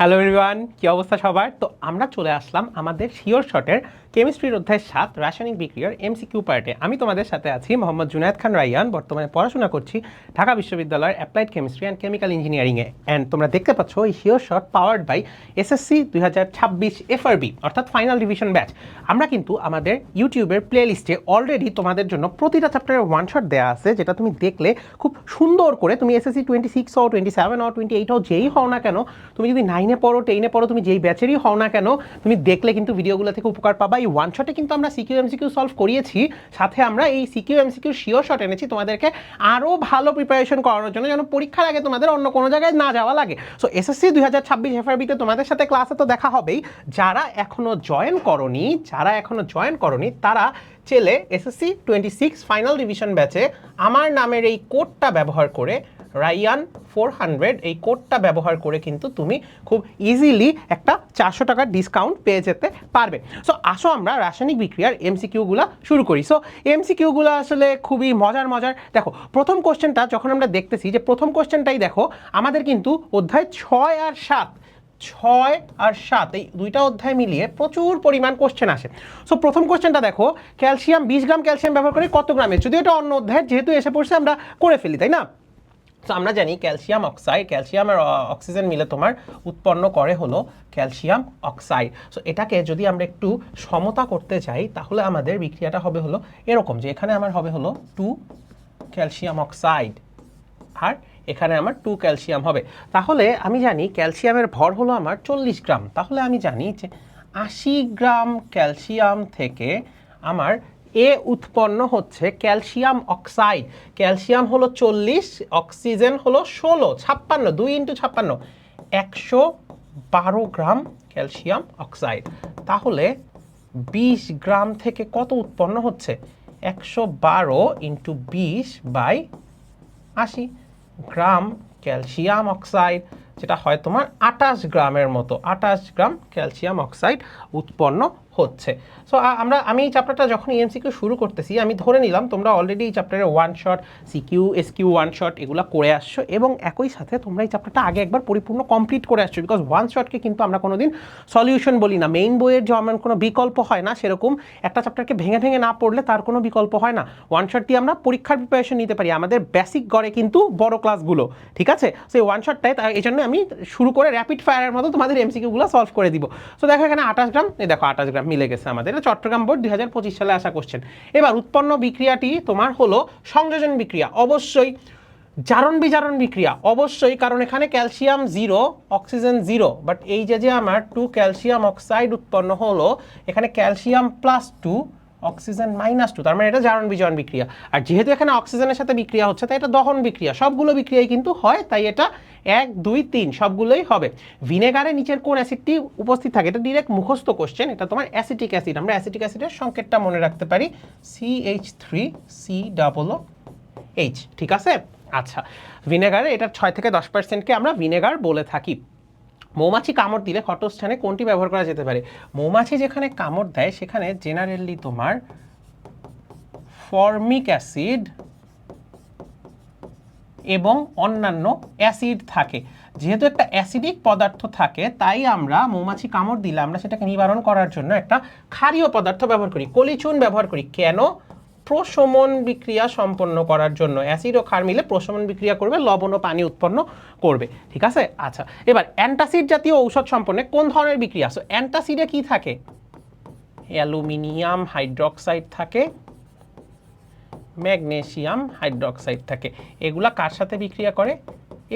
Hello everyone কি অবস্থা সবার? তো আমরা চলে আসলাম আমাদের শিওর শটের কেমিস্ট্রির অধ্যায় সাত রাসায়নিক বিক্রিয়ার এমসিকিউ পার্টে আমি তোমাদের সাথে আছি মোহাম্মদ জুনায়দ খান রাইয়ান বর্তমানে পড়াশোনা করছি ঢাকা বিশ্ববিদ্যালয়ের অ্যাপ্লাইড কেমিস্ট্রি অ্যান্ড কেমিক্যাল ইঞ্জিনিয়ারিংয়ে অ্যান্ড তোমরা দেখতে পাচ্ছ এই sure shot powered by SSC দুই হাজার ছাব্বিশ এফআরবি অর্থাৎ ফাইনাল ডিভিশন ব্যাচ আমরা কিন্তু আমাদের ইউটিউবের প্লে লিস্টে অলরেডি তোমাদের জন্য প্রতিটা চ্যাপ্টারের ওয়ান শট দেওয়া আছে, যেটা তুমি দেখলে খুব সুন্দর করে তুমি এসএসসি টোয়েন্টি সিক্স হও টোয়েন্টি সেভেন হও টোয়েন্টি এইট হও যেই হও না কেন, তুমি যদি নাইনে পড়ো টেনে পড়ো, তুমি যেই ব্যাচেরই হও না কেন, তুমি দেখলে কিন্তু ভিডিওগুলো থেকে উপকার পাবা। এই ওয়ান শটে কিন্তু আমরা সিকিউ এমসিকিউ সলভ করিয়েছি। সাথে আমরা এই সিকিউ এমসিকিউ শিওর শট এনেছি তোমাদেরকে আরও ভালো প্রিপারেশন করানোর জন্য যেন পরীক্ষার আগে তোমাদের অন্য কোনো জায়গায় না যাওয়া লাগে। সো এসএসসি দুই হাজার ছাব্বিশ এফআরবিতে তোমাদের সাথে ক্লাসে তো দেখা হবেই। যারা এখনও জয়েন করনি, যারা এখনও জয়েন করনি, তারা চেলে SSC twenty six final division ব্যাচে আমার নামের এই কোডটা ব্যবহার করে রাইয়ান ফোর হান্ড্রেড এই কোডটা ব্যবহার করে কিন্তু তুমি খুব ইজিলি একটা চারশো টাকার ডিসকাউন্ট পেয়ে যেতে পারবে। সো আসো আমরা রাসায়নিক বিক্রিয়ার এমসিকিউগুলো শুরু করি। সো এমসিকিউগুলো আসলে খুবই মজার মজার। দেখো, প্রথম কোশ্চেনটা যখন আমরা দেখতেছি যে প্রথম কোশ্চেনটাই দেখো, আমাদের কিন্তু অধ্যায় ছয় আর সাত, ছয় আর সাত, এই দুইটা অধ্যায় মিলিয়ে প্রচুর পরিমাণ কোশ্চেন আসে। সো প্রথম কোশ্চেনটা দেখো ক্যালসিয়াম বিশ গ্রাম ক্যালসিয়াম ব্যবহার করে কত গ্রামের যদি এটা অন্য অধ্যায়, যেহেতু এসে পড়ছে আমরা করে ফেলি, তাই না? তো আমরা জানি ক্যালসিয়াম অক্সাইড ক্যালসিয়াম আর অক্সিজেন মিলে তোমার উৎপন্ন করে হলো ক্যালসিয়াম অক্সাইড সো এটাকে যদি আমরা একটু সমতা করতে চাই তাহলে আমাদের বিক্রিয়াটা হবে হলো এরকম যে এখানে আমার হবে হলো টু ক্যালসিয়াম অক্সাইড আর এখানে আমার টু ক্যালসিয়াম হবে। তাহলে আমি জানি ক্যালসিয়ামের ভর হলো আমার চল্লিশ গ্রাম। তাহলে আমি জানি যে আশি গ্রাম ক্যালসিয়াম থেকে আমার এ উৎপন্ন হচ্ছে ক্যালসিয়াম অক্সাইড। ক্যালসিয়াম হলো চল্লিশ, অক্সিজেন হলো ষোলো, ছাপ্পান্ন, দুই ইন্টু ছাপ্পান্ন, একশো বারো গ্রাম ক্যালসিয়াম অক্সাইড। তাহলে বিশ গ্রাম থেকে কত উৎপন্ন হচ্ছে? একশো বারো ইন্টু বিশ বাই আশি গ্রাম ক্যালসিয়াম অক্সাইড, যেটা হয় তোমার আটাশ গ্রামের মতো আটাশ গ্রাম ক্যালসিয়াম অক্সাইড উৎপন্ন হচ্ছে। সো আমরা, আমি এই চ্যাপ্টারটা যখন ইএমসিকিউ শুরু করতেছি, আমি ধরে নিলাম তোমরা অলরেডি এই চ্যাপ্টারের one shot CQ SQ one shot এগুলো করে আসছো এবং একই সাথে তোমরা এই চ্যাপ্টারটা আগে একবার পরিপূর্ণ কমপ্লিট করে আসছো বিকজ ওয়ান শটকে কিন্তু আমরা কোনোদিন সলিউশন বলি না। মেইন বইয়ের যেমন কোনো বিকল্প হয় না, সেরকম একটা চ্যাপ্টারকে ভেঙে ভেঙে না পড়লে তার কোনো বিকল্প হয় না। ওয়ান শট দিয়ে আমরা পরীক্ষার প্রিপারেশন নিতে পারি। আমাদের বেসিক গড়ে কিন্তু বড় ক্লাসগুলো ঠিক আছে? সেই ওয়ান শটটাই এই জন্য আমি শুরু করে র্যাপিড ফায়ারের মতো তোমাদের এমসিকিউগুলো সলভ করে দিব। সো দেখো এখানে আঠাশ গ্রাম, এই দেখো আঠাশ গ্রাম মিলে গেছে আমাদের। এটা চট্টগ্রাম বোর্ড দুই হাজার পঁচিশ সালে আসা করছেন। এবার উৎপন্ন বিক্রিয়াটি তোমার হলো সংযোজন বিক্রিয়া। অবশ্যই জারণ বিজারণ বিক্রিয়া। অবশ্যই কারণ এখানে calcium zero, oxygen zero. But এই যে যে আমার টু ক্যালসিয়াম অক্সাইড উৎপন্ন হলো, এখানে calcium plus two oxygen minus two তার মানে এটা জারণ বিজারণ বিক্রিয়া। আর যেহেতু এখানে অক্সিজেনের সাথে বিক্রিয়া হচ্ছে, তাই এটা দহন বিক্রিয়া। সবগুলো বিক্রিয়াই কিন্তু হয়, তাই এটা এক, দুই, তিন, সবগুলোই হবে। ভিনেগারে নিচের কোন অ্যাসিডটি উপস্থিত থাকে, এটা ডিরেক্ট মুখস্থ কোশ্চেন এটা তোমার অ্যাসিটিক অ্যাসিড। আমরা অ্যাসিটিক অ্যাসিডের সংকেতটা মনে রাখতে পারি C H three C double H ঠিক আছে? আচ্ছা ভিনেগারে এটা ছয় থেকে দশ পার্সেন্টকে আমরা ভিনেগার বলে থাকি। মৌমাছি কামড় দিলে ক্ষতস্থানে কোনটি ব্যবহার করা যেতে পারে? মৌমাছি যেখানে কামড় দেয়, সেখানে জেনারেলি তোমার ফর্মিক অ্যাসিড এবং অন্যান্য অ্যাসিড থাকে। যেহেতু একটা অ্যাসিডিক পদার্থ থাকে, তাই আমরা মৌমাছি কামড় দিলে আমরা সেটাকে নিবারণ করার জন্য একটা ক্ষারীয় পদার্থ ব্যবহার করি। কলিচুন ব্যবহার করি। কেন? প্রশমন বিক্রিয়া সম্পন্ন করার জন্য অ্যাসিড ও ক্ষার মিলে প্রশমন বিক্রিয়া করবে, লবণ ও পানি উৎপন্ন করবে। ঠিক আছে? আচ্ছা এবার অ্যান্টাসিড জাতীয় ঔষধ সম্পন্ন কোন ধরনের বিক্রিয়া? সো অ্যান্টাসিডে কি থাকে? অ্যালুমিনিয়াম হাইড্রক্সাইড থাকে ম্যাগনেশিয়াম হাইড্রক্সাইড থাকে। এগুলা কার সাথে বিক্রিয়া করে?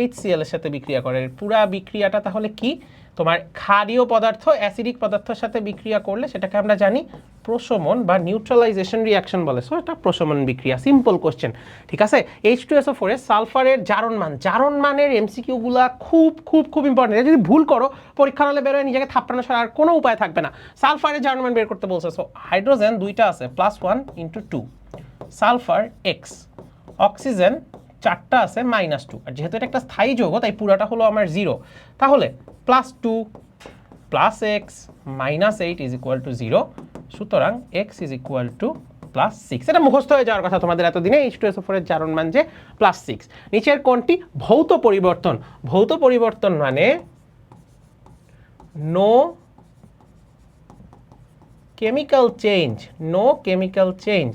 এইচসিএল এর সাথে বিক্রিয়া করে। পুরা বিক্রিয়াটা তাহলে কি? তোমার ক্ষারীয় পদার্থ অ্যাসিডিক পদার্থের সাথে বিক্রিয়া করলে সেটাকে আমরা জানি প্রশমন বা নিউট্রালাইজেশন রিয়াকশন বলে। সো এটা প্রশমন বিক্রিয়া। সিম্পল কোশ্চেন ঠিক আছে? এইচ টু এসও ফোরে সালফারের জারণ মান। জারণ মানের এমসিকিউগুলা খুব খুব খুব ইম্পর্টেন্ট যদি ভুল করো, পরীক্ষা হলে বেরোয়, নিজেকে থাপড়ানো ছাড়া আর কোনো উপায় থাকবে না। সালফারের জারণ মান বের করতে বলছে। সো হাইড্রোজেন দুইটা আছে plus one into two sulphur x oxygen চারটা আছে মাইনাস টু আর যেহেতু এটা একটা স্থায়ী যৌগ, তাই পুরাটা হলো আমার জিরো তাহলে plus two plus x minus eight is equal to zero সুতরাং x is equal to plus six এটা মুখস্থ হয়ে যাওয়ার কথা তোমাদের এতদিনে এইচ টু এস ফোরের জারণ মান যে প্লাস সিক্স নিচের কোনটি ভৌত পরিবর্তন। ভৌত পরিবর্তন মানে no chemical change no chemical change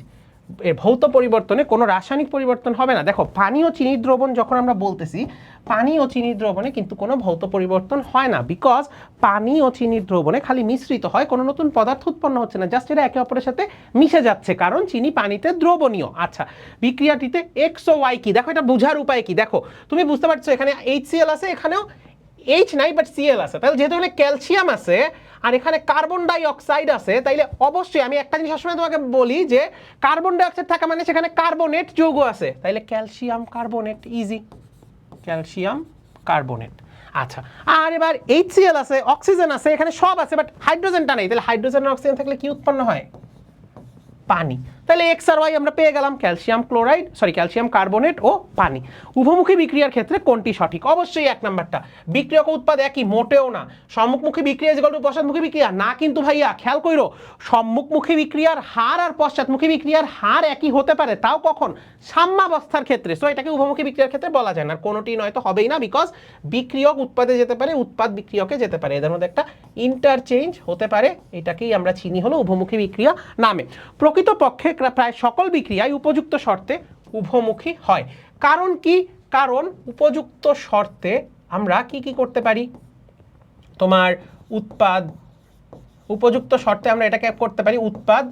ভৌত পরিবর্তনে কোনো রাসায়নিক পরিবর্তন হবে না। দেখো, পানি ও চিনি দ্রবণ যখন আমরা বলতেছি, পানি ও চিনি দ্রবণে কিন্তু কোনো ভৌত পরিবর্তন হয় না। বিকজ পানি ও চিনির দ্রবণে খালি মিশ্রিত হয়, কোনো নতুন পদার্থ উৎপন্ন হচ্ছে না। জাস্ট এটা একে অপরের সাথে মিশে যাচ্ছে, কারণ চিনি পানিতে দ্রবণীয়। আচ্ছা বিক্রিয়াটিতে এক্স ও ওয়াই কি? দেখো, এটা বোঝার উপায় কি? দেখো, তুমি বুঝতে পারছ, এখানে এইচ আছে, এখানেও এইচ নাই বাট সিএল আছে। তাহলে যেহেতু এখানে ক্যালসিয়াম আছে, আর এখানে কার্বন ডাই অক্সাইড আছে, তাইলে অবশ্যই আমি একটা জিনিস সবসময় তোমাকে বলি যে কার্বন ডাই অক্সাইড থাকা মানে সেখানে কার্বনেট যৌগ আছে। তাইলে calcium carbonate easy calcium carbonate আচ্ছা আর এবার এইচ এইচসিএল আছে অক্সিজেন আছে, এখানে সব আছে বাট হাইড্রোজেনটা নেই। তাহলে হাইড্রোজেন অক্সিজেন থাকলে কি উৎপন্ন হয়? পানি। তাহলে এক্স আর ওয়াই আমরা পেয়ে গেলাম calcium chloride sorry calcium carbonate ও পানি। উভমুখী বিক্রিয়ার ক্ষেত্রে কোনটি সঠিক? অবশ্যই এক নাম্বারটা। বিক্রিয়ক উৎপাদ একই, মোটেও না। সম্মুখমুখী বিক্রিয়া যেগুলো পশ্চাৎমুখী বিক্রিয়া? না কিন্তু ভাইয়া, খেয়াল কইরো, সম্মুখমুখী বিক্রিয়ার হার আর পশ্চাৎমুখী বিক্রিয়ার হার একই হতে পারে, তাও কখন? সাম্যাবস্থার ক্ষেত্রে। সো এটাকে উভমুখী বিক্রিয়ার ক্ষেত্রে বলা যায় না। কোনোটি নয়তো হবেই না বিকজ বিক্রিয়ক উৎপাদে যেতে পারে, উৎপাদ বিক্রিয়কে যেতে পারে। এদের মধ্যে একটা ইন্টারচেঞ্জ হতে পারে। এটাকেই আমরা চিনি হলো উভমুখী বিক্রিয়া নামে। প্রকৃতপক্ষে প্রায় সকল বিক্রিয়ায় উপযুক্ত শর্তে উভমুখী হয়। কারণ কি? কারণ উপযুক্ত শর্তে আমরা কি কি করতে পারি? তোমার উৎপাদ, উপযুক্ত শর্তে আমরা এটাকে করতে পারি, উৎপাদ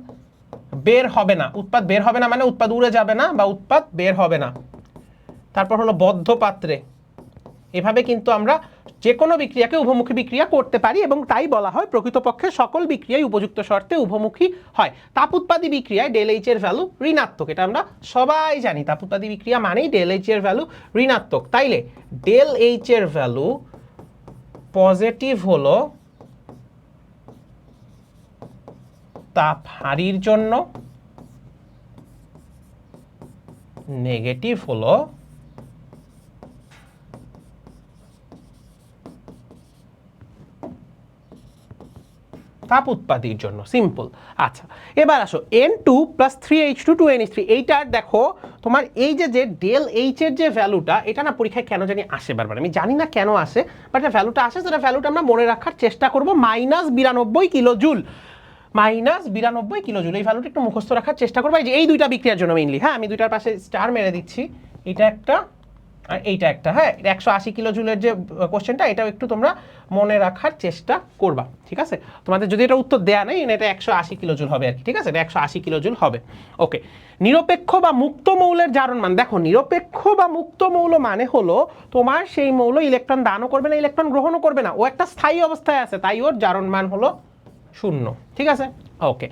বের হবে না। উৎপাদ বের হবে না মানে উৎপাদ উড়ে যাবে না বা উৎপাদ বের হবে না। তারপর হলো বদ্ধ পাত্রে এভাবে কিন্তু আমরা যে কোনো বিক্রিয়াকে উভমুখী বিক্রিয়া করতে পারি এবং তাই বলা হয় প্রকৃতপক্ষে সকল বিক্রিয়াই উপযুক্ত শর্তে উভমুখী হয়। তাপ উৎপাদী বিক্রিয়ায় ডেল এইচ এর ভ্যালু ঋণাত্মক। এটা আমরা সবাই জানি তাপ উৎপাদী বিক্রিয়া মানেই ডেল এইচ এর ভ্যালু ঋণাত্মক। তাইলে ডেল এইচ এর ভ্যালু পজিটিভ হলো তাপ হারির জন্য নেগেটিভ হলো তাপ উৎপাদির জন্য। সিম্পল আচ্ছা এবার আসো N two plus three H two two N H three এইটার দেখো, তোমার এই যে যে ডেল এইচ এর যে ভ্যালুটা এটা না পরীক্ষায় কেন জানি আসে বারবার। আমি জানি না কেন আসে বাট ভ্যালুটা আসে, সেটা ভ্যালুটা আমরা মনে রাখার চেষ্টা করব মাইনাস বিরানব্বই কিলো জুল মাইনাস বিরানব্বই কিলো জুল এই ভ্যালুটা একটু মুখস্থ রাখার চেষ্টা করব। এই যে, এই দুইটা বিক্রিয়ার জন্য মেইনলি হ্যাঁ আমি দুইটার পাশে স্টার মেরে দিচ্ছি। এটা একটা এইটা একটা হ্যাঁ একশো আশি কিলো জুলের যে কোশ্চেনটা এটাও একটু তোমরা মনে রাখার চেষ্টা করবা, ঠিক আছে? তোমাদের যদি এটা উত্তর দেয়া নেই, এটা একশো আশি কিলো জুল হবে আর কি, ঠিক আছে? এটা একশো আশি কিলো জুল হবে। ওকে নিরপেক্ষ বা মুক্ত মৌলের জারণ মান, দেখো, নিরপেক্ষ বা মুক্ত মৌল মানে হলো তোমার সেই মৌল ইলেকট্রন দানও করবে না, ইলেকট্রন গ্রহণও করবে না, ও একটা স্থায়ী অবস্থায় আছে, তাই ওর জারণ মান হলো শূন্য, ঠিক আছে? ওকে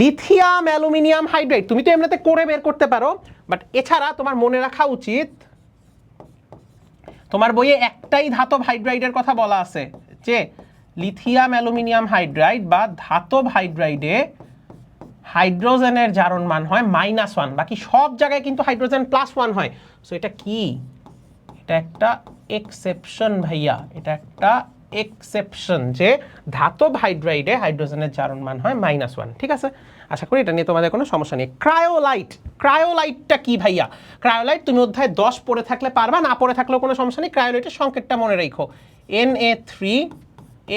লিথিয়াম, অ্যালুমিনিয়াম হাইড্রাইড তুমি তো এমনিতে করে বের করতে পারো বাট এছাড়া তোমার মনে রাখা উচিত তোমার বইয়ে একটাই ধাতব হাইড্রাইডের কথা বলা আছে, যে লিথিয়াম অ্যালুমিনিয়াম হাইড্রাইড বা ধাতব হাইড্রাইডে হাইড্রোজেনের জারণ মান হয় মাইনাস ওয়ান, বাকি সব জায়গায় কিন্তু হাইড্রোজেন প্লাস ওয়ান হয়। সো এটা কি? এটা একটা এক্সেপশন ভাইয়া, এটা একটা এক্সেপশন যে ধাতব হাইড্রাইডে হাইড্রোজেনের জারণ মান হয় মাইনাস ওয়ান ঠিক আছে? আশা করি এটা নিয়ে তোমাদের কোনো সমস্যা নেই। ক্রায়োলাইট ক্রায়োলাইটটা কি ভাইয়া? ক্রায়োলাইট তুমি অধ্যায় দশ পড়ে থাকলে পারবা, না পড়ে থাকলেও কোনো সমস্যা নেই। ক্রায়োলাইটের সংকেতটা মনে রেখো। N A three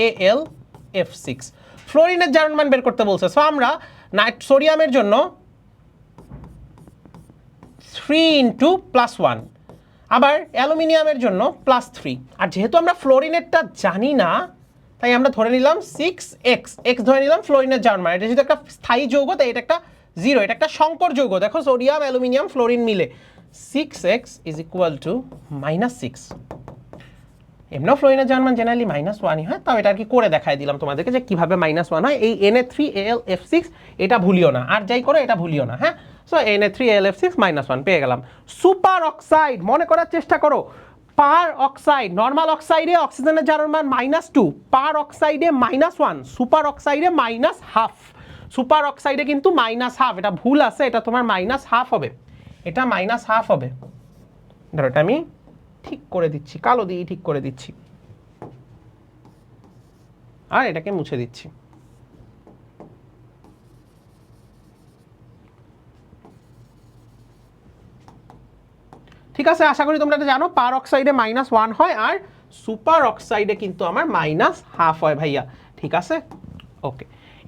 A L F six ফ্লোরিনের জারণ মান বের করতে বলছে। সো আমরা নাইট সোডিয়ামের জন্য থ্রি ইন্টু প্লাস ওয়ান আবার অ্যালুমিনিয়ামের জন্য প্লাস থ্রি আর যেহেতু আমরা ফ্লোরিনেরটা জানি না, তাই আমরা ধরে নিলাম সিক্স এক্স এক্স ধরে নিলাম ফ্লোরিনের জার্মান। এটা যেহেতু একটা স্থায়ী যৌগ, তাই এটা একটা জিরো এটা একটা সংকর যৌগ। দেখো সোডিয়াম অ্যালুমিনিয়াম ফ্লোরিন মিলে। Six X is equal to minus six এমনিও ফ্লোরিনের জার্মান জেনারেলি মাইনাস ওয়ানই হয়, তাও এটা আর কি করে দেখাই দিলাম তোমাদেরকে যে কীভাবে মাইনাস ওয়ান হয়। এই N A three L F six এটা ভুলিও না। আর যাই করো, এটা ভুলিও না হ্যাঁ? So N A three L F six minus one পেয়ে গেলাম। সুপার অক্সাইড মনে করার চেষ্টা করো। পার অক্সাইড নর্মাল অক্সাইডে অক্সিজেনের জারণ মান মাইনাস টু পার অক্সাইডে মাইনাস ওয়ান সুপার অক্সাইডে মাইনাস হাফ সুপার অক্সাইডে কিন্তু মাইনাস হাফ এটা ভুল আছে, এটা তোমার মাইনাস হাফ হবে। এটা মাইনাস হাফ হবে। ধরো এটা আমি ঠিক করে দিচ্ছি, কালো দিয়ে ঠিক করে দিচ্ছি। আর এটাকে মুছে দিচ্ছি। ঠিক আছে, আশা করি তোমরা জানো, পার অক্সাইডে মাইনাস ওয়ান হয় আর সুপার অক্সাইডে কিন্তু আমার মাইনাস হাফ হয় ভাইয়া। ঠিক আছে? ওকে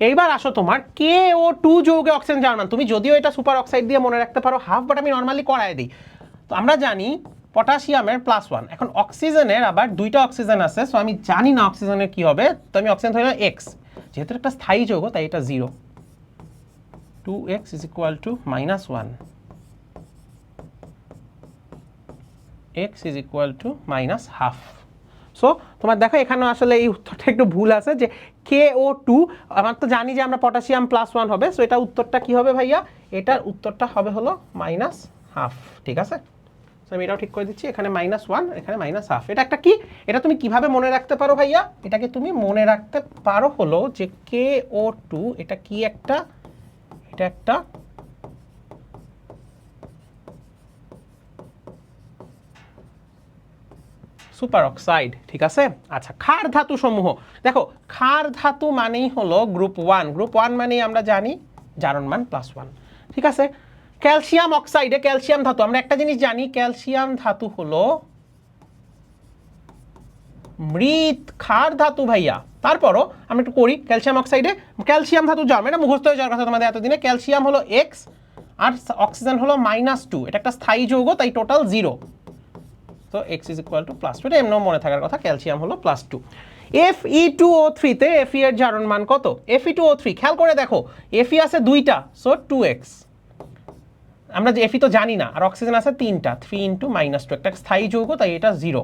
এইবার আসো তোমার কে ও টু যৌগে অক্সিজেন জার্মান। তুমি যদিও এটা সুপার অক্সাইড দিয়ে মনে রাখতে পারো হাফ বাট আমি নর্মালি করায় দিই। তো আমরা জানি পটাশিয়ামের প্লাস ওয়ান এখন অক্সিজেনের আবার দুইটা অক্সিজেন আছে সো আমি জানি না অক্সিজেনের কি হবে, তো আমি অক্সিজেন ধরে এক্স যেহেতু একটা স্থায়ী যৌগ, তাই এটা zero two X is equal to minus one X is equal to minus half so তোমার দেখো, এখানে আসলে এই উত্তরটা একটু ভুল আছে যে কে ও টু আমার তো জানি যে আমরা পটাশিয়াম প্লাস ওয়ান হবে সো এটা উত্তরটা কি হবে ভাইয়া? এটার উত্তরটা হবে হলো মাইনাস হাফ ঠিক আছে? সো আমি এটাও ঠিক করে দিচ্ছি, এখানে মাইনাস ওয়ান এখানে মাইনাস হাফ এটা একটা কি? এটা তুমি কীভাবে মনে রাখতে পারো ভাইয়া? এটাকে তুমি মনে রাখতে পারো হলো যে কে ও টু এটা কি একটা? এটা একটা সুপার অক্সাইড ঠিক আছে? আচ্ছা ক্ষার ধাতু সমূহ। দেখো, ক্ষার ধাতু মানেই হলো গ্রুপ ওয়ান গ্রুপ ওয়ান মানেই আমরা জানি জারণ মান প্লাস ওয়ান ঠিক আছে? ক্যালসিয়াম অক্সাইডে ক্যালসিয়াম ধাতু। আমরা একটা জিনিস জানি, ক্যালসিয়াম ধাতু হলো মৃত ক্ষার ধাতু ভাইয়া। তারপরও আমি একটু করি, ক্যালসিয়াম অক্সাইডে, ক্যালসিয়াম ধাতু জার্ম এটা মুখস্থ হয়ে যাওয়ার কথা তোমাদের এতদিনে। ক্যালসিয়াম হলো এক্স আর অক্সিজেন হলো মাইনাস টু এটা একটা স্থায়ী যৌগ, তাই টোটাল জিরো তো X is equal to plus two এটা এমনও মনে থাকার কথা, ক্যালসিয়াম হলো plus two F E two O থ্রিতে এফ ই এর জারণ মান কত? F E two O three খেয়াল করে দেখো এফ ই আছে দুইটা সো টু এক্স আমরা যে এফি তো জানি না, আর অক্সিজেন আছে তিনটা থ্রি ইন্টু মাইনাস টু একটা স্থায়ী যৌগ, তাই এটা zero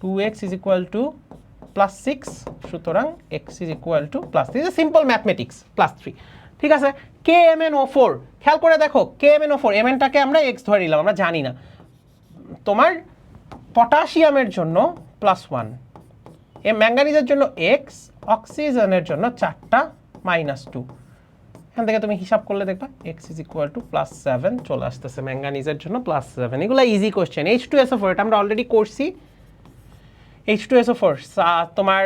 two X is equal to plus six সুতরাং X is equal to plus three simple mathematics plus three ঠিক আছে? K M N O four খেয়াল করে দেখো K M N O four M এনটাকে আমরা এক্স ধরে নিলাম, আমরা জানি না। তোমার পটাশিয়ামের জন্য প্লাস ওয়ান এ ম্যাঙ্গানিজের জন্য এক্স অক্সিজেনের জন্য চারটা মাইনাস টু এখান থেকে তুমি হিসাব করলে দেখবা X is equal to plus seven চলে আসতেছে ম্যাঙ্গানিজের জন্য প্লাস সেভেন এগুলো easy question H two S four এটা আমরা অলরেডি করছি। এইচ টু এসও ফোর তোমার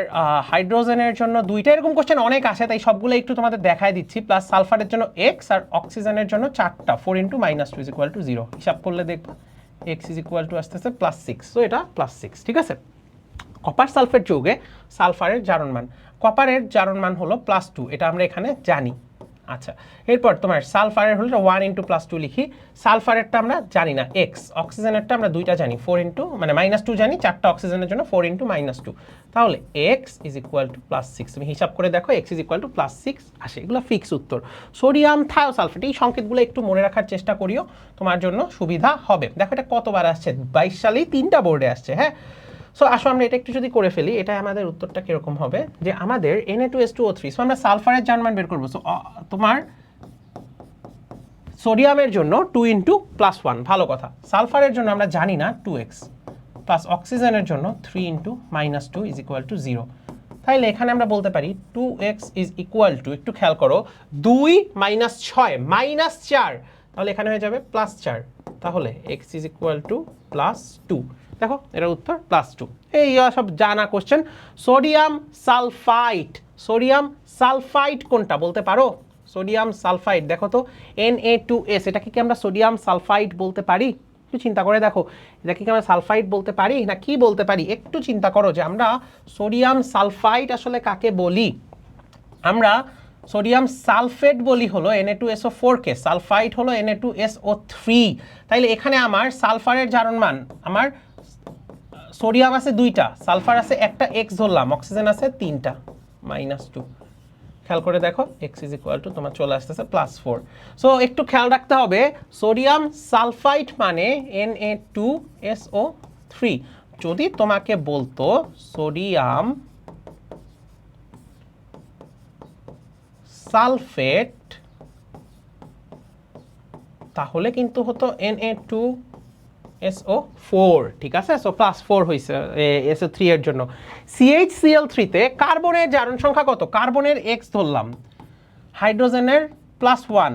হাইড্রোজেনের জন্য দুইটা এরকম কোশ্চেন অনেক আসে তাই সবগুলো একটু তোমাদের দেখায় দিচ্ছি। প্লাস সালফারের জন্য এক্স আর অক্সিজেনের জন্য চারটা। Four into minus two is equal to zero হিসাব করলে দেখবা এক্স ইজ ইকুয়াল টু আসতেছে প্লাস সিক্স তো এটা প্লাস সিক্স ঠিক আছে? কপার সালফেট যৌগে সালফারের জারণমান। কপারের জারণমান হলো প্লাস টু এটা আমরা এখানে জানি। আচ্ছা এরপর তোমার সালফারের হলো ওয়ান ইন্টু প্লাস টু লিখি। সালফারেরটা আমরা জানি না এক্স অক্সিজেনেরটা আমরা দুইটা জানি ফোর ইন্টু মানে মাইনাস টু জানি, চারটা অক্সিজেনের জন্য ফোর ইন্টু মাইনাস টু তাহলে X is equal to plus six তুমি হিসাব করে দেখো X is equal to plus six আসে, এগুলো ফিক্স উত্তর। সোডিয়াম থায়োসালফেট এই সংকেতগুলো একটু মনে রাখার চেষ্টা করিও, তোমার জন্য সুবিধা হবে। দেখো এটা কতবার আসছে, বাইশ সালেই তিনটা বোর্ডে আসছে হ্যাঁ? সো আসো আমরা এটা একটু যদি করে ফেলি এটা আমাদের উত্তরটা কীরকম হবে? যে আমাদের N A two S two O three so আমরা সালফারের জার্মান বের করব। সো তোমার সোডিয়ামের জন্য টু ইন্টু প্লাস ওয়ান ভালো কথা। সালফারের জন্য আমরা জানি না টু এক্স প্লাস অক্সিজেনের জন্য three into minus two is equal to zero তাহলে এখানে আমরা বলতে পারি two X is equal to একটু খেয়াল করো, দুই মাইনাস ছয় মাইনাস চার। তাহলে এখানে হয়ে যাবে প্লাস চার। তাহলে X is equal to plus two দেখো, এটার উত্তর প্লাস টু এই সব জানা question sodium sulphite sodium sulphite কোনটা বলতে পারো? সোডিয়াম সালফাইট দেখো তো এন এ টু এস এটাকে কি আমরা সোডিয়াম সালফাইট বলতে পারি? একটু চিন্তা করে দেখো, এটাকে কি আমরা সালফাইট বলতে পারি? না কি বলতে পারি? একটু চিন্তা করো যে আমরা সোডিয়াম সালফাইট আসলে কাকে বলি? আমরা সোডিয়াম সালফেট বলি হলো N A two S O four K sulphide হলো N A two S O three তাইলে এখানে আমার সালফারের জারণ মান, আমার সোডিয়াম আছে দুইটা, সালফার আছে একটা এক্স ধরলাম, অক্সিজেন আছে তিনটা মাইনাস টু খেয়াল করে দেখো এক্স ইজ ইকুয়াল টু তোমার চলে আসতেছে প্লাস ফোর সো একটু খেয়াল রাখতে হবে, সোডিয়াম সালফাইড মানে N A two S O three যদি তোমাকে বলতো, সোডিয়াম সালফেট, তাহলে কিন্তু হতো N A two S O four ঠিক আছে? সো প্লাস ফোর হয়েছে এসও থ্রি এর জন্য। সিএইচ সিএল থ্রিতে কার্বনের জারণ সংখ্যা কত? কার্বনের এক্স ধরলাম। হাইড্রোজেনের প্লাস ওয়ান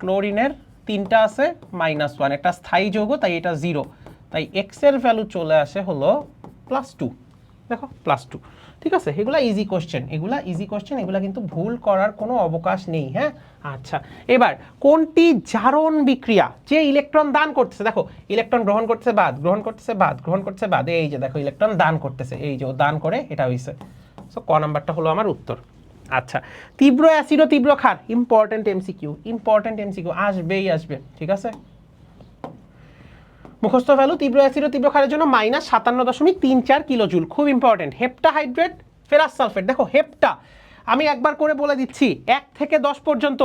ক্লোরিনের তিনটা আছে মাইনাস ওয়ান একটা স্থায়ী যৌগ, তাই এটা জিরো তাই এক্সের ভ্যালু চলে আসে হলো প্লাস টু দেখো প্লাস টু ঠিক আছে? এগুলা ইজি কোশ্চেন এগুলা ইজি কোশ্চেন এগুলা কিন্তু ভুল করার কোনো অবকাশ নেই হ্যাঁ? আচ্ছা এবার কোনটি জারণ বিক্রিয়া? যে ইলেকট্রন দান করতেছে, দেখো ইলেকট্রন গ্রহণ করতেছে বাদ, গ্রহণ করতেছে বাদ, গ্রহণ করতেছে বাদ, এই যে দেখো ইলেকট্রন দান করতেছে, এই যে ও দান করে, এটা হইছে। সো ক নাম্বারটা হলো আমার উত্তর। আচ্ছা তীব্র অ্যাসিড ও তীব্র ক্ষার ইম্পর্টেন্ট এমসিকিউ ইম্পর্টেন্ট এমসিকিউ আসবেই আসবে, ঠিক আছে? মুখস্থ ভ্যালু তীব্র অ্যাসিড ও তীব্র ক্ষারের জন্য মাইনাস সাতান্ন দশমিক তিন চার কিলো জুল খুব important hepta hydrate ferrous sulphate দেখো হেপটা আমি একবার করে বলে দিচ্ছি, এক থেকে দশ পর্যন্ত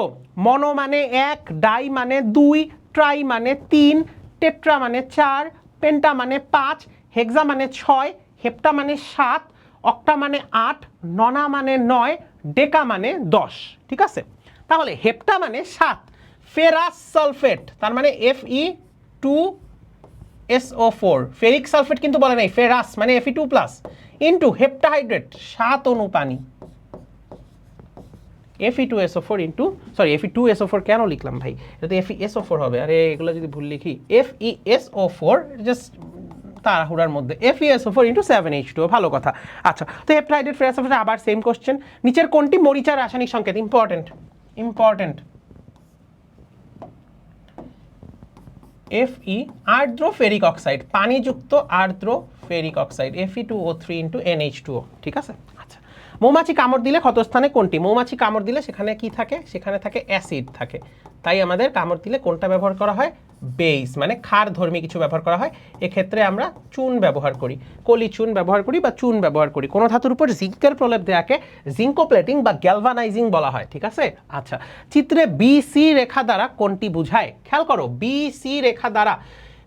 মনো মানে এক ডাই মানে দুই ট্রাই মানে তিন টেট্রা মানে চার পেন্টা মানে পাঁচ হেক্সা মানে ছয় হেপটা মানে সাত অক্টা মানে আট ননা মানে নয় ডেকা মানে দশ। ঠিক আছে? তাহলে হেপটা মানে সাত ফেরাস সালফেট তার মানে F E two SO four ferric sulphate কিন্তু বলে নাই ফেরাস মানে FE two plus into heptahydrate সাত অনু পানি। F E two S O four into sorry F E two S O four কেন লিখলাম ভাই? এটা তো এফি এসও ফোর হবে। আরে, এগুলো যদি ভুল লিখি F E S O four just তাড়াহুড়ার মধ্যে F E S O four into seven H two ভালো কথা। আচ্ছা তো হেপ্টাহাইড্রেট ফেরাস আবার সেম কোশ্চেন নিচের কোনটি মরিচার রাসায়নিক সংকেত? ইম্পর্টেন্ট ইম্পর্টেন্ট এফ ই আর্দ্র ফেরিক অক্সাইড, পানিযুক্ত আর্দ্র ferric oxide F E two O three into N H two O ঠিক আছে? মৌমাছি কামড় দিলে ক্ষতস্থানে কোনটি? মৌমাছি কামড় দিলে সেখানে কি থাকে? সেখানে থাকে অ্যাসিড থাকে। তাই আমাদের কামড় দিলে কোনটা ব্যবহার করা হয়? বেস মানে ক্ষার ধর্মী কিছু ব্যবহার করা হয়। এক্ষেত্রে আমরা চুন ব্যবহার করি। কলি চুন ব্যবহার করি বা চুন ব্যবহার করি। কোনো ধাতুর উপর জিঙ্কের প্রলেপ দেওয়াকে জিঙ্কোপ্লেটিং বা গ্যালভানাইজিং বলা হয়, ঠিক আছে? আচ্ছা চিত্রে বি সি রেখা দ্বারা কোনটি বুঝায়? খেয়াল করো বি সি রেখা দ্বারা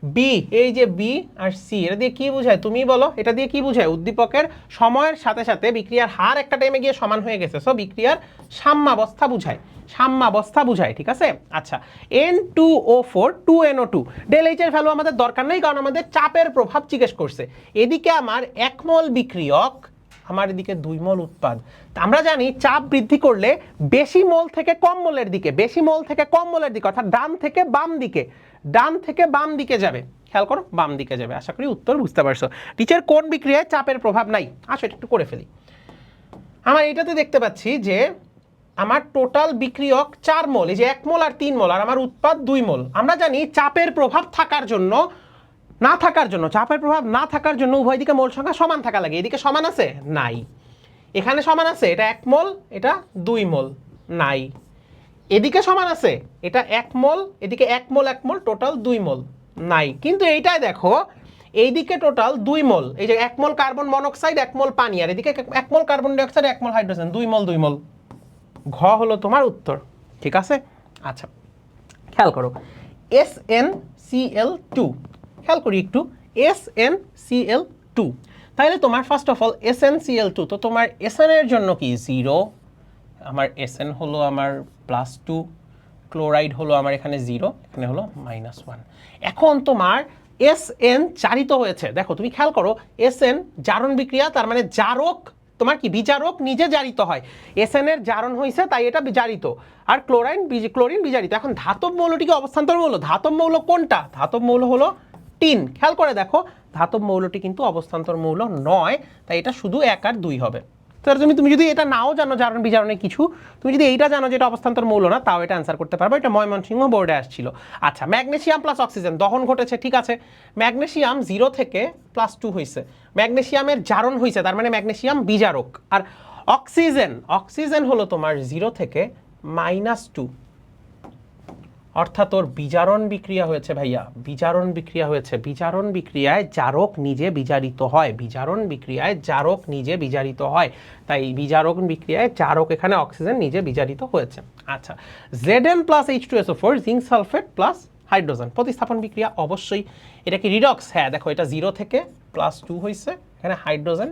বি এই যে বি আর সি এটা দিয়ে কি বোঝায়? তুমি বলো, এটা দিয়ে কি বোঝায়? উদ্দীপকের সময়ের সাথে সাথে বিক্রিয়ার হার একটা টাইমে গিয়ে সমান হয়ে গেছে। সো বিক্রিয়ার সাম্যাবস্থা বুঝায়। সাম্যাবস্থা বুঝায়, ঠিক আছে? আচ্ছা N two O four two N O two del H এর ভ্যালু আমাদের দরকার নেই, কারণ আমাদের চাপের প্রভাব জিজ্ঞেস করছে। এদিকে আমার একমল বিক্রিয়ক, আমার এদিকে দুই মল উৎপাদ। আমরা জানি চাপ বৃদ্ধি করলে বেশি মোল থেকে কম মলের দিকে, বেশি মোল থেকে কম মোলের দিকে, অর্থাৎ ডান থেকে বাম দিকে। ডান থেকে বাম দিকে যাবে। খেয়াল করো, বাম দিকে যাবে। আশা করি উত্তর বুঝতে পারছ। টিচার কোন বিক্রিয়ায় চাপের প্রভাব নাই? আসো, এটা একটু করে ফেলি। আমার এটাতে দেখতে পাচ্ছি যে আমার টোটাল বিক্রিয়ক চার মোল, এই যে এক মোল আর তিন মোল, আর আমার উৎপাদ দুই মোল। আমরা জানি চাপের প্রভাব থাকার জন্য, না থাকার জন্য, চাপের প্রভাব না থাকার জন্য উভয় দিকে মোল সংখ্যা সমান থাকা লাগে। এদিকে সমান আছে? নাই। এখানে সমান আছে, এটা এক মোল, এটা দুই মোল। নাই। এদিকে সমান আছে, এটা এক মোল, এদিকে এক মোল এক মোল টোটাল দুই মোল। নাই, কিন্তু এইটাই দেখো, এইদিকে টোটাল দুই মোল। এই যে এক মোল কার্বন মনোক্সাইড এক মোল পানি, আর এদিকে এক- মোল কার্বন ডাইঅক্সাইড এক মোল হাইড্রোজেন দুই মোল দুই মোল। ঘ হলো তোমার উত্তর, ঠিক আছে? আচ্ছা খেয়াল করো S N C L two খেয়াল করি একটু S N C L two তাহলে তোমার first of all S N C L two তো তোমার এস এন এর জন্য কি? জিরো আমার এস এন হলো আমার প্লাস টু ক্লোরাইড হলো আমার এখানে জিরো এখানে হলো মাইনাস ওয়ান এখন তোমার এস এন জারিত হয়েছে। দেখো, তুমি খেয়াল করো এস এন জারণ বিক্রিয়া, তার মানে জারক, তোমার কি বিজারক নিজে জারিত হয়। এস এন এর জারণ হয়েছে তাই এটা বিজারিত। আর ক্লোরাইন ক্লোরিন বিজারিত। এখন ধাতব মৌলটিকে অবস্থান্তর মৌল ধাতব মৌল কোনটা? ধাতব মৌল হলো টিন। খেয়াল করে দেখো, ধাতব মৌলটি কিন্তু অবস্থান্তর মৌল নয়, তাই এটা শুধু এক আর দুই হবে। তো তুমি তুমি যদি এটা নাও জানো জারণ বিজারণে কিছু, তুমি যদি এইটা জানো যে এটা অবস্থান্তর মৌল না, তাও এটা অ্যান্সার করতে পারবে। এটা ময়মনসিংহ বোর্ডে আসছিল। আচ্ছা ম্যাগনেশিয়াম প্লাস অক্সিজেন দহন ঘটেছে, ঠিক আছে। ম্যাগনেশিয়াম জিরো থেকে প্লাস টু হয়েছে ম্যাগনেশিয়ামের জারণ হয়েছে তার মানে ম্যাগনেশিয়াম বিজারক। আর অক্সিজেন অক্সিজেন হলো তোমার জিরো থেকে মাইনাস টু অর্থাৎ ওর বিজারণ বিক্রিয়া হয়েছে ভাইয়া। বিজারণ বিক্রিয়া হয়েছে। বিজারণ বিক্রিয়ায় জারক নিজে বিজারিত হয়। বিজারণ বিক্রিয়ায় জারক নিজে বিজারিত হয়। তাই বিজারক বিক্রিয়ায় জারক এখানে অক্সিজেন নিজে বিজারিত হয়েছে। আচ্ছা Z N plus H two S O four zinc sulphate plus hydrogen প্রতিস্থাপন বিক্রিয়া অবশ্যই, এটা কি রিডক্স হ্যাঁ দেখো এটা জিরো থেকে প্লাস টু হয়েছে এখানে হাইড্রোজেন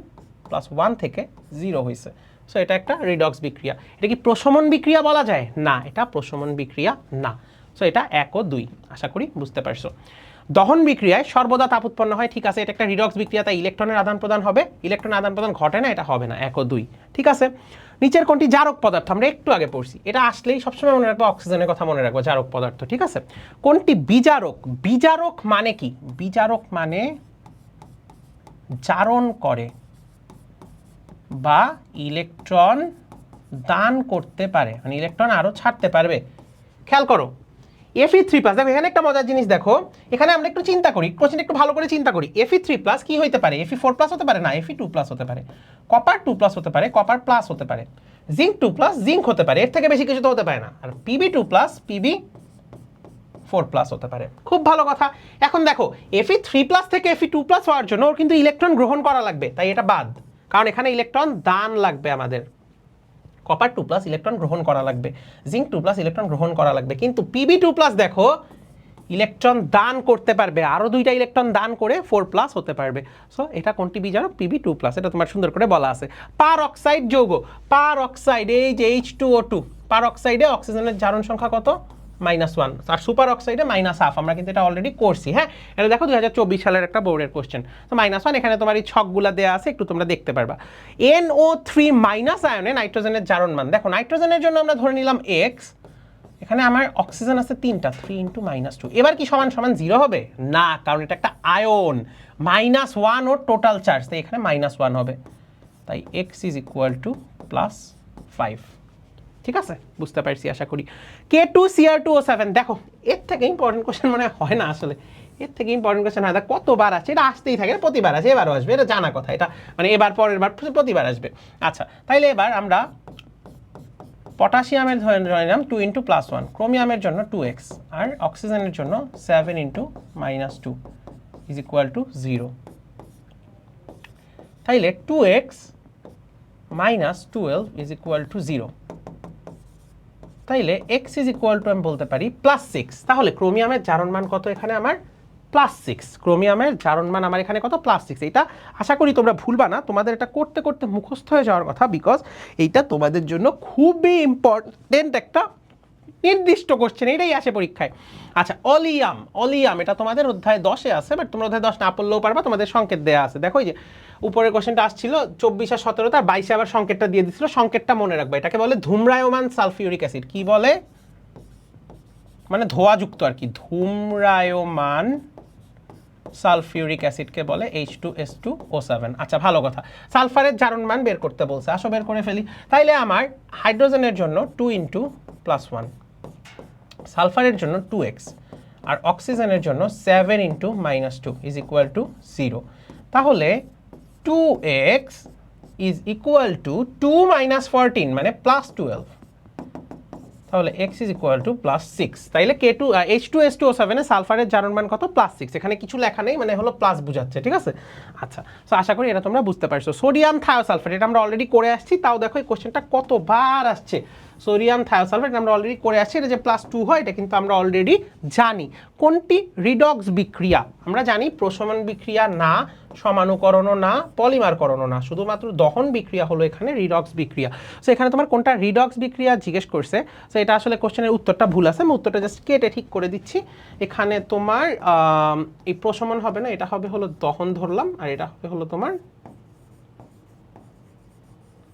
প্লাস ওয়ান থেকে জিরো হয়েছে সো এটা একটা রিডক্স বিক্রিয়া। এটা কি প্রশমন বিক্রিয়া বলা যায়? না, এটা প্রশমন বিক্রিয়া না। সো এটা এক ও দুই, আশা করি বুঝতে পারছ। দহন বিক্রিয়ায় সর্বদা তাপ উৎপন্ন হয়, ঠিক আছে, এটা একটা রিডক্স বিক্রিয়া, তাই ইলেকট্রনের আদান প্রদান হবে। ইলেকট্রনের আদান প্রদান ঘটে না, এটা হবে না, এক ও দুই, ঠিক আছে? নিচের কোনটি? জারক পদার্থ, আমরা একটু আগে পড়ছি। এটা আসলেই সবসময় মনে রাখব, অক্সিজেনের কথা মনে রাখব, জারক পদার্থ, ঠিক আছে? কোনটি? বিজারক বিজারক মানে কি? বিজারক মানে জারণ করে বা ইলেকট্রন দান করতে পারে মানে ইলেকট্রন আরও ছাড়তে পারবে। খেয়াল করো এফি থ্রি প্লাস দেখো, এখানে একটা মজার জিনিস দেখো, এখানে আমরা একটু চিন্তা করি কোশ্চেন একটু ভালো করে চিন্তা করি। এফি থ্রি প্লাস কি হতে পারে? এফি ফোর প্লাস হতে পারে? না এফি টু প্লাস হতে পারে। কপার টু প্লাস হতে পারে কপার প্লাস হতে পারে। জিঙ্ক টু প্লাস জিঙ্ক হতে পারে, এর থেকে বেশি কিছু তো হতে পারে না। আর P B two plus P B four plus হতে পারে। খুব ভালো কথা। এখন দেখো এফি থ্রি প্লাস থেকে এফি টু প্লাস হওয়ার জন্য ওর কিন্তু ইলেকট্রন গ্রহণ করা লাগবে, তাই এটা বাদ। কারণ এখানে ইলেকট্রন দান লাগবে আমাদের। কপার টু প্লাস ইলেকট্রন গ্রহণ করা লাগবে। জিঙ্ক টু প্লাস ইলেকট্রন গ্রহণ করা লাগবে। কিন্তু পিবি টু প্লাস দেখো ইলেকট্রন দান করতে পারবে। আরও দুইটা ইলেকট্রন দান করে ফোর প্লাস হতে পারবে। সো এটা কোনটি বি জানো? পিবি টু প্লাস এটা তোমার সুন্দর করে বলা আছে। পার অক্সাইড যৌগ। পার অক্সাইড এই যে H two O two per অক্সাইডে অক্সিজেনের জারণ সংখ্যা কত? মাইনাস ওয়ান আর সুপার অক্সাইডে মাইনাস হাফ আমরা কিন্তু এটা অলরেডি করছি হ্যাঁ? এটা দেখো দুই হাজার চব্বিশ সালের একটা বোর্ডের কোশ্চেন তো মাইনাস ওয়ান এখানে তোমার এই ছকগুলা দেওয়া আছে, একটু তোমরা দেখতে পারবা। এন ও থ্রি মাইনাস আয়নে নাইট্রোজেনের জারণ মান। দেখো নাইট্রোজেনের জন্য আমরা ধরে নিলাম এক্স এখানে আমার অক্সিজেন আছে তিনটা থ্রি ইন্টু মাইনাস টু এবার কি সমান সমান জিরো হবে? না, কারণ এটা একটা আয়ন মাইনাস ওয়ান ওর টোটাল চার্জ তাই এখানে মাইনাস ওয়ান হবে। তাই X is equal to plus five ঠিক আছে? বুঝতে পারছি, আশা করি। K two C R two O seven দেখো, এর থেকে ইম্পর্টেন্ট কোশ্চেন মনে হয় না আসলে। এর থেকে ইম্পর্টেন্ট কোশ্চেন হয় কতবার আছে? এটা আসতেই থাকে, প্রতিবার আছে, এবারও আসবে, এটা জানা কথা এটা। মানে এবার, পরের বার, প্রতিবার আসবে। আচ্ছা তাইলে এবার আমরা পটাশিয়ামের ধরে নিলাম টু ইন্টু প্লাস ওয়ান ক্রোমিয়ামের জন্য টু এক্স আর অক্সিজেনের জন্য seven into minus two is equal to zero তাইলে two X minus twelve is equal to zero তাইলে এক্স ইজ ইকুয়াল টু আমি বলতে পারি প্লাস সিক্স তাহলে ক্রোমিয়ামের জারণ মান কত এখানে আমার? প্লাস সিক্স ক্রোমিয়ামের জারণ মান আমার এখানে কত? প্লাস সিক্স এইটা আশা করি তোমরা ভুলবা না। তোমাদের এটা করতে করতে মুখস্থ হয়ে যাওয়ার কথা বিকজ এইটা তোমাদের জন্য খুবই ইম্পর্টেন্ট একটা নির্দিষ্ট কোশ্চেন এটাই আসে পরীক্ষায়। আচ্ছা অলিয়াম অলিয়াম, এটা তোমাদের অধ্যায় দশে আছে বাট তোমরা অধ্যায় দশ না পড়লেও পারবা, তোমাদের সংকেত দেওয়া আছে। দেখো যে, উপরের কোশ্চেনটা আসছিল, চব্বিশ আর সতেরো, তার বাইশে আবার সংকেতটা দিয়ে দিছিল, সংকেতটা মনে রাখবে, এটাকে বলে ধূম্রায়মান সালফিউরিক অ্যাসিড। কি বলে? মানে ধোয়াযুক্ত আর কি, ধূম্রায়মান সালফিউরিক অ্যাসিডকে বলে H two S two O seven আচ্ছা ভালো কথা। সালফারের জারণ মান বের করতে বলছে, আসো বের করে ফেলি। তাইলে আমার হাইড্রোজেনের জন্য টু ইন্টু প্লাস ওয়ান সালফারের জন্য টু এক্স আর অক্সিজেনের জন্য seven into minus two is equal to zero তাহলে two X is equal to two minus fourteen মানে প্লাস টুয়েলভ তাহলে X is equal to plus six তাইলে K two H two S two O সেভেনে সালফারের জারণ মান কত? Plus six এখানে কিছু লেখা নেই মানে হলো প্লাস বুঝাচ্ছে, ঠিক আছে? আচ্ছা তো আশা করি এটা তোমরা বুঝতে পারছ। সোডিয়াম থায়োসালফেট এটা আমরা অলরেডি করে আসছি। তাও দেখো এই কোশ্চেনটা কতবার আসছে। সোডিয়াম থায়োসালফেট আমরা অলরেডি করে আসছি। এটা যে প্লাস টু হয়, এটা কিন্তু আমরা অলরেডি জানি। কোনটি? রিডক্স বিক্রিয়া। আমরা জানি প্রশমন বিক্রিয়া না, সমানুকরণও না, পলিমারকরণও না। শুধুমাত্র দহন বিক্রিয়া হলো এখানে রিডক্স বিক্রিয়া। সো এখানে তোমার কোনটা রিডক্স বিক্রিয়া জিজ্ঞেস করছে সো এটা আসলে কোশ্চেনের উত্তরটা ভুল আছে। আমি উত্তরটা জাস্ট কেটে ঠিক করে দিচ্ছি। এখানে তোমার এই প্রশমন হবে না, এটা হবে হলো দহন ধরলাম, আর এটা হবে হলো তোমার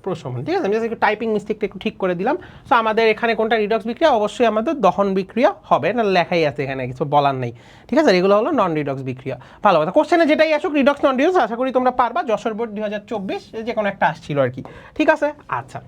প্রশমন। ঠিক আছে, আমি জাস্ট একটু টাইপিং মিস্টেকটা একটু ঠিক করে দিলাম। সো আমাদের এখানে কোনটা রিডক্স বিক্রিয়া? অবশ্যই আমাদের দহন বিক্রিয়া হবে। না, লেখাই আছে এখানে, কিছু বলার নেই। ঠিক আছে, এগুলো হলো নন রিডক্স বিক্রিয়া। ভালো কথা। কোশ্চেনে যেটাই আসুক রিডক্স নন রিডক্স আশা করি তোমরা পারবা। যশোর বোর্ড দুই হাজার চব্বিশ যে কোনো একটা আসছিল আর কি। ঠিক আছে? আচ্ছা।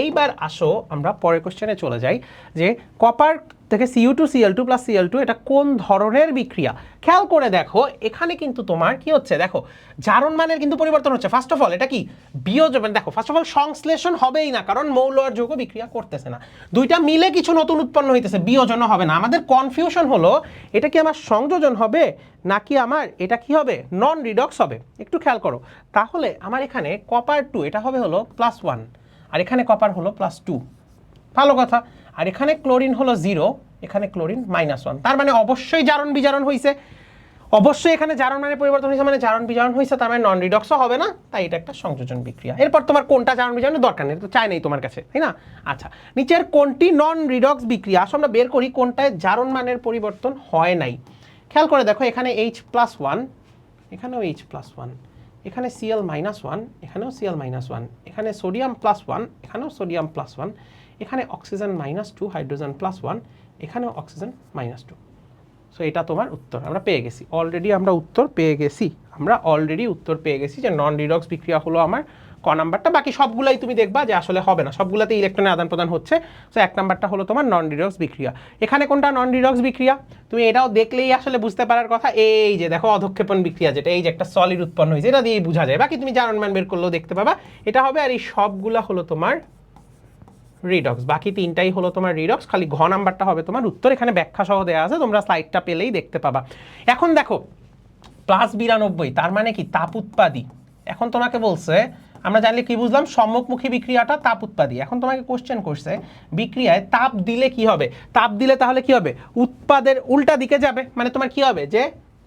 এইবার আসো, আমরা পরের কোশ্চেনে চলে যাই, যে কপার থেকে C U two C L two plus C L two এটা কোন ধরনের বিক্রিয়া? খেয়াল করে দেখো, এখানে কিন্তু তোমার কি হচ্ছে? দেখো, জারণ মানের কিন্তু পরিবর্তন হচ্ছে। ফার্স্ট অফ অল এটা কি? বিয়োজন দেখো ফার্স্ট অফ অল সংশ্লেষণ হবেই না, কারণ মৌল আর যৌগ বিক্রিয়া করতেছে না। দুইটা মিলে কিছু নতুন উৎপন্ন হইতেছে বিয়োজনও হবে না। আমাদের কনফিউশন হলো, এটা কি আমার সংযোজন হবে, নাকি আমার, এটা কি হবে? নন রিডক্স হবে। একটু খেয়াল করো। তাহলে আমার এখানে কপার টু এটা হবে হলো প্লাস ওয়ান আর এখানে কপার হলো প্লাস টু ভালো কথা। আর এখানে ক্লোরিন হলো জিরো এখানে ক্লোরিন মাইনাস ওয়ান তার মানে অবশ্যই জারণ বিজারণ হয়েছে অবশ্যই এখানে জারণ মানে পরিবর্তন হয়েছে মানে জারণ বিজারণ হয়েছে তার মানে নন রিডক্সও হবে না। তাই এটা একটা সংযোজন বিক্রিয়া। এরপর তোমার কোনটা জারণ বিজারণের দরকার নেই তো চাই নেই তোমার কাছে, তাই না? আচ্ছা নিচের কোনটি নন রিডক্স বিক্রিয়া? আসো আমরা বের করি কোনটায় জারণ মানের পরিবর্তন হয় নাই। খেয়াল করে দেখো, এখানে এইচ প্লাস ওয়ান এখানেও এইচ প্লাস ওয়ান এখানে সিএল মাইনাস ওয়ান এখানেও সিএল মাইনাস ওয়ান এখানে সোডিয়াম প্লাস ওয়ান এখানেও সোডিয়াম প্লাস ওয়ান এখানে oxygen minus two hydrogen plus one এখানেও অক্সিজেন মাইনাস টু সো এটা তোমার উত্তর, আমরা পেয়ে গেছি। অলরেডি আমরা উত্তর পেয়ে গেছি। আমরা অলরেডি উত্তর পেয়ে গেছি যে নন রিডক্স বিক্রিয়া হলো আমার ক নাম্বারটা, বাকি সবগুলাই তুমি দেখবা যে আসলে হবে না। সবগুলাতে ইলেকট্রনের আদান প্রদান হচ্ছে। সো এক নাম্বারটা হলো তোমার নন রিডক্স বিক্রিয়া। এখানে কোনটা? নন রিডক্স বিক্রিয়া। তুমি এটাও দেখলেই আসলে বুঝতে পারার কথা, এই যে দেখো অধক্ষেপণ বিক্রিয়া যেটা, এই যে একটা সলিড উৎপন্ন হয়েছে, এটা দিয়েই বোঝা যায়। বাকি তুমি জারণ মান বের করলেও দেখতে পাবা, এটা হবে আর এই সবগুলা হলো তোমার রিডক্স বাকি তিনটাই হলো তোমার রিডক্স খালি ঘ নাম্বারটা হবে তোমার উত্তর। এখানে ব্যাখ্যা সহ দেওয়া আছে, তোমরা স্লাইডটা পেলেই দেখতে পাবা। এখন দেখো প্লাস বিরানব্বই, তার মানে কি? তাপ উৎপাদী। এখন তোমাকে বলছে আমরা জানলে কি বুঝলাম? সম্মুখমুখী বিক্রিয়াটা তাপ উৎপাদী। এখন তোমাকে কোশ্চেন করছে, বিক্রিয়ায় তাপ দিলে কি হবে? তাপ দিলে তাহলে কি হবে? উৎপাদের উল্টা দিকে যাবে। মানে তোমার কি হবে? যে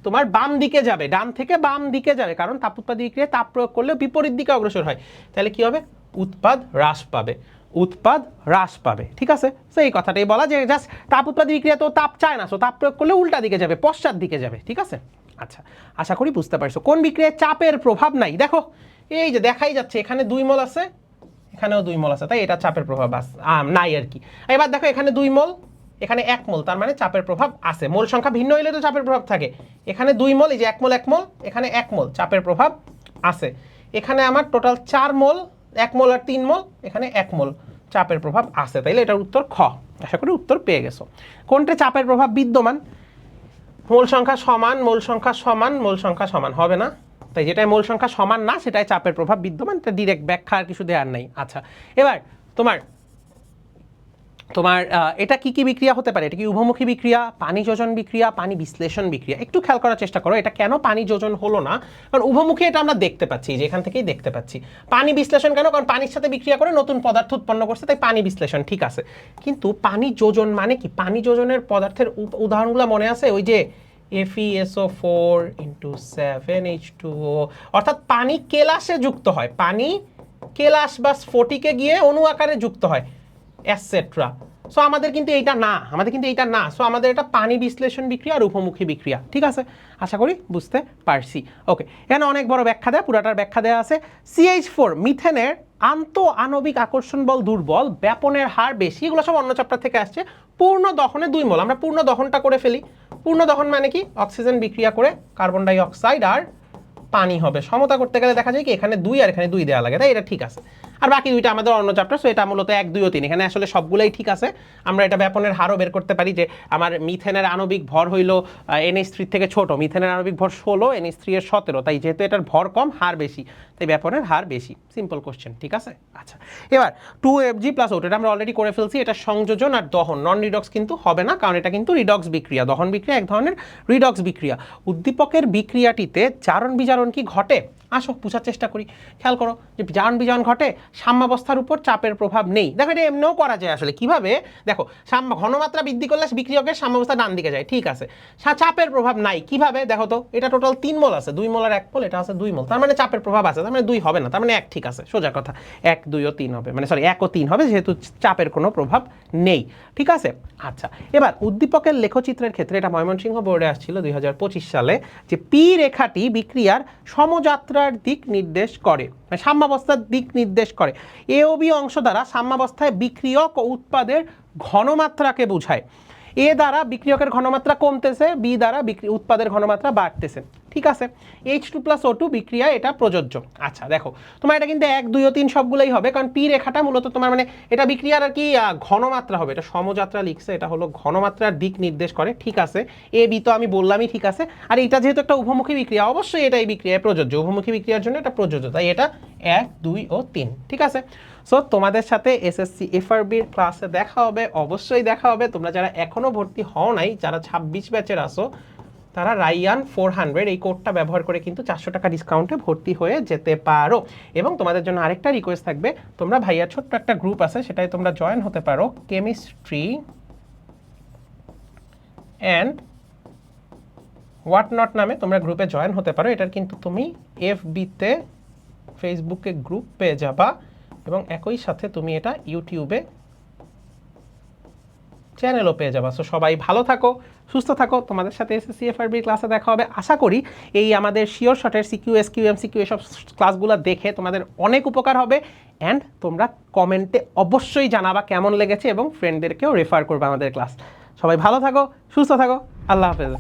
তোমার বাম দিকে যাবে, ডান থেকে বাম দিকে যাবে। কারণ তাপ উৎপাদী বিক্রিয়ায় তাপ প্রয়োগ করলে বিপরীত দিকে অগ্রসর হয়। তাহলে কি হবে? উৎপাদ হ্রাস পাবে। উৎপাদ হ্রাস পাবে। ঠিক আছে? তো এই কথাটাই বলা যে জাস্ট তাপ উৎপাদী বিক্রিয়া তো তাপ চায় না। সো তাপ প্রয়োগ করলে উল্টা দিকে যাবে, পশ্চাৎ দিকে যাবে। ঠিক আছে? আচ্ছা আশা করি বুঝতে পারছ। কোন বিক্রিয়ায় চাপের প্রভাব নাই? দেখো এই যে দেখাই যাচ্ছে, এখানে দুই মল আছে, এখানেও দুই মল আছে, তাই এটা চাপের প্রভাব নাই আর কি। এবার দেখো, এখানে দুই মল, এখানে এক মল, তার মানে চাপের প্রভাব আছে। মোল সংখ্যা ভিন্ন হইলে তো চাপের প্রভাব থাকে। এখানে দুই মল, এই যে এক মল এক মল, এখানে এক মল, চাপের প্রভাব আছে। এখানে আমার টোটাল চার মল, এক মল আর তিন মল, এখানে এক মল চাপের প্রভাব আছে। তাইলে এটার উত্তর খ। আশা করি উত্তর পেয়ে গেছো। কোনটা চাপের প্রভাব বিদ্যমান? মোল সংখ্যা সমান, মোল সংখ্যা সমান, মোল সংখ্যা সমান, হবে না? তাই যেটাই মূল সংখ্যা সমান না, সেটাই চাপের প্রভাব বিদ্যমান, এটা ডিরেক্ট ব্যাখ্যা আর কিছু দেওয়ার নাই। আচ্ছা এবার তোমার তোমার এটা কি কি বিক্রিয়া হতে পারে? এটা কি উভমুখী বিক্রিয়া, পানি যোজন বিক্রিয়া, পানি বিশ্লেষণ বিক্রিয়া? একটু খেয়াল করার চেষ্টা করো, এটা কেন পানি যোজন হলো না? কারণ উভমুখী এটা আমরা দেখতে পাচ্ছি, যে এখান থেকেই দেখতে পাচ্ছি। পানি বিশ্লেষণ কেন? কারণ পানির সাথে বিক্রিয়া করে নতুন পদার্থ উৎপন্ন করছে, তাই পানি বিশ্লেষণ, ঠিক আছে। কিন্তু পানি যোজন মানে কি? পানি যোজনের পদার্থের উদাহরণগুলো মনে আছে? ওই যে F E S O four into seven H two অর্থাৎ পানি কেলাসে যুক্ত হয়। পানি কেলাস বা স্ফটিকে গিয়ে অণু আকারে যুক্ত হয় অ্যাসেট্রা সো আমাদের কিন্তু এইটা না, আমাদের কিন্তু এইটা না। সো আমাদের এটা পানি বিশ্লেষণ বিক্রিয়া আর উপমুখী বিক্রিয়া, ঠিক আছে? আশা করি বুঝতে পারছি। ওকে এখানে অনেক বড় ব্যাখ্যা দেয়, পুরাটার ব্যাখ্যা দেওয়া আছে। সিএইচ ফোর মিথেনের আন্ত আণবিক আকর্ষণ বল দুর্বল, ব্যাপনের হার বেশি, এগুলো সব অন্য চ্যাপ্টার থেকে আসছে। পূর্ণ দহনে দুই মল, আমরা পূর্ণ দহনটা করে ফেলি। পূর্ণ দহন মানে কি? অক্সিজেন বিক্রিয়া করে কার্বন ডাই অক্সাইড আর পানি হবে। সমতা করতে গেলে দেখা যায় কি এখানে দুই আর এখানে দুই দেওয়া লাগে, তাই? এটা ঠিক আছে। আর বাকি দুইটা আমাদের অন্য চ্যাপ্টার সো এটা মূলত এক, দুই ও তিন। এখানে আসলে সবগুলোই ঠিক আছে। আমরা এটা ব্যাপনের হারও বের করতে পারি যে আমার মিথেনের আণবিক ভর হইল এনএইচ থ্রি থেকে ছোট। মিথেনের আণবিক ভর ষোলো এনএইচ থ্রি এর সতেরো। তাই যেহেতু এটার ভর কম, হার বেশি। তাই ব্যাপনের হার বেশি। সিম্পল কোশ্চেন ঠিক আছে? আচ্ছা এবার টু এফ জি প্লাস ওটা আমরা অলরেডি করে ফেলছি। এটা সংযোজন আর দহন। নন রিডক্স কিন্তু হবে না, কারণ এটা কিন্তু রিডক্স বিক্রিয়া। দহন বিক্রিয়া এক ধরনের রিডক্স বিক্রিয়া। উদ্দীপকের বিক্রিয়াটিতে চারণ বিজারণ কি ঘটে? আসো বোঝার চেষ্টা করি। খেয়াল করো যে জারণ বিজারণ ঘটে, সাম্যাবস্থার উপর চাপের প্রভাব নেই। দেখো এটা এমনিও করা যায় আসলে। কীভাবে? দেখো সাম্য ঘনমাত্রা বৃদ্ধি করলে বিক্রিয়কের সাম্যাবস্থা ডান দিকে যায়। ঠিক আছে। চাপের প্রভাব নাই। কীভাবে? দেখো তো, এটা টোটাল তিন মোল আছে। দুই মোল আর এক মোল, এটা আছে দুই মোল। তার মানে চাপের প্রভাব আছে। তার মানে দুই হবে না। তার মানে এক ঠিক আছে। সোজা কথা। এক, দুই ও তিন হবে। মানে সরি এক ও তিন হবে, যেহেতু চাপের কোনো প্রভাব নেই। ঠিক আছে? আচ্ছা। এবার উদ্দীপকের লেখচিত্রের ক্ষেত্রে, এটা ময়মনসিংহ বোর্ডে আসছিল দুই হাজার পঁচিশ সালে, যে পি রেখাটি বিক্রিয়ার সমযাত্রার দিক নির্দেশ করে মানে সাম্যাবস্থার দিক নির্দেশ করে। এ ও বি অংশ দ্বারা সাম্যাবস্থায় বিক্রিয়ক ও উৎপাদের ঘনমাত্রাকে বোঝায়। এ দ্বারা বিক্রিয়কের ঘনমাত্রা কমতেছে, বি দ্বারা বিক্রি, উৎপাদের ঘনমাত্রা বাড়তেছে। ঠিক আছে? H two plus O two বিক্রিয়া এটা প্রযোজ্য। আচ্ছা দেখো, তোমার এটা কিন্তু এক, দুই ও তিন সবগুলোই হবে, কারণ পি রেখাটা মূলত তোমার মানে এটা বিক্রিয়ার আর কি ঘনমাত্রা হবে। এটা সমযাত্রা লিখছে, এটা হলো ঘনমাত্রার দিক নির্দেশ করে। ঠিক আছে? এ, বি তো আমি বললামই ঠিক আছে। আর এটা যেহেতু একটা উভমুখী বিক্রিয়া, অবশ্যই এটা এই বিক্রিয়ায় প্রযোজ্য। উভমুখী বিক্রিয়ার জন্য এটা প্রযোজ্য। তাই এটা এক, দুই ও তিন। ঠিক আছে? সো তোমাদের সাথে এসএসসি এফআরবির ক্লাসে দেখা হবে, অবশ্যই দেখা হবে। তোমরা যারা এখনও ভর্তি হও নাই, যারা ছাব্বিশ ব্যাচের আসো তারা রাইয়ান ফোর হান্ড্রেড এই কোডটা ব্যবহার করে কিন্তু চারশো টাকা ডিসকাউন্টে ভর্তি হয়ে যেতে পারো। এবং তোমাদের জন্য আরেকটা রিকোয়েস্ট থাকবে, তোমরা ভাইয়ার ছোট্ট একটা গ্রুপ আছে সেটাই তোমরা জয়েন হতে পারো কেমিস্ট্রি অ্যান্ড হোয়াট নট নামে তোমরা গ্রুপে জয়েন হতে পারো। এটার কিন্তু তুমি এফবিতে ফেসবুকে গ্রুপ পেয়ে যাবা। এবং একই সাথে তুমি এটা ইউটিউবে চ্যানেলও পেয়ে যাবা। সো সবাই ভালো থাকো, সুস্থ থাকো। তোমাদের সাথে এসএসসি এফআরবি ক্লাসে দেখা হবে। আশা করি এই আমাদের শিওর শটের সিকিউ এসকিউ এমসিকিউ এসব ক্লাসগুলো দেখে তোমাদের অনেক উপকার হবে। অ্যান্ড তোমরা কমেন্টে অবশ্যই জানাবা কেমন লেগেছে এবং ফ্রেন্ডদেরকেও রেফার করবে আমাদের ক্লাস সবাই ভালো থাকো, সুস্থ থাকো। আল্লাহ হাফেজ।